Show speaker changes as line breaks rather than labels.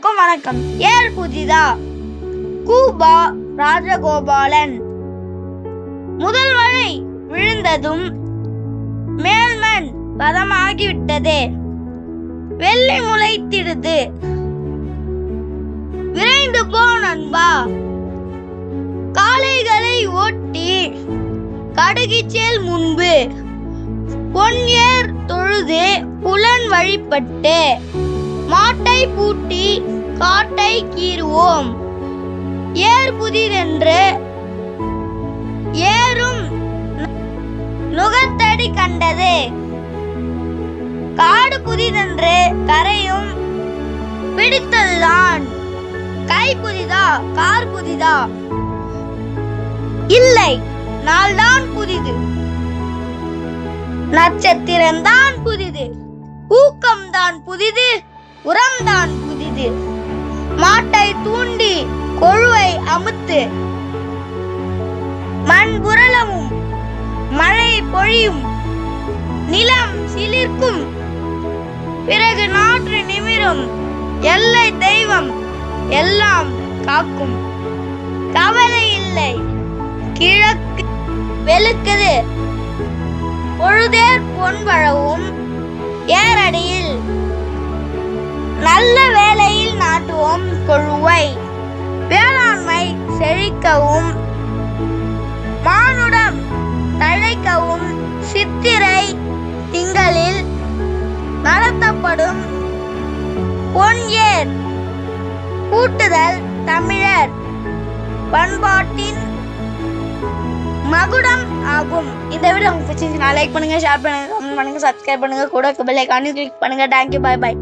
வணக்கம். ஏர் புதிதா? கூபா ராஜகோபாலன். முதல் மழை விழுந்ததும் மேல்மண் பதமாகிவிட்டது வெள்ளி முளைத்திடுது. விரைந்து போ நண்பா. காளைகளை ஓட்டி கடுகிச்சேல் முன்பு. பொன்னியர் தொழுது புலன் வழிபட்டு. மாட்டை பூட்டி காட்டை கீறுவோம். ஏர் புதிதென்று ஏறும் நுகத்தடி கண்டது. காடு புதிதென்று கரையும் பிடித்ததுதான். கை புதிதா கார் புதிதா? இல்லை நாள்தான் புதிது. நட்சத்திரம்தான் புதிது. ஊக்கம்தான் புதிது. தான் புதிது. மாட்டை தூண்டி கொழுவை அமுத்து. மண் புரளவும் மழை பொழியும் நிலம் சிலிர்க்கும். பிறகு நாற்று நிமிரும் எல்லை தெய்வம் எல்லாம் காக்கும். கவலை இல்லை கிழக்கு வெளுக்குது. பொழுதேர் பொன்பழவும் நல்ல வேலையில் நாட்டுவோம் கொழுவை வேளாண்மை செழிக்கவும் மானுடம் தழைக்கவும் சித்திரை திங்களில் நடத்தப்படும் பொன் கூட்டுதல் தமிழர் பண்பாட்டின் மகுடம் ஆகும். இந்த வீடியோ உங்களுக்கு பிடிச்சிருந்துச்சுன்னா லைக் பண்ணுங்க ஷேர் பண்ணுங்க கமெண்ட் பண்ணுங்க சப்ஸ்கிரைப் பண்ணுங்க கூட பெல் ஐக்கானையும் கிளிக் பண்ணுங்க. Thank you bye by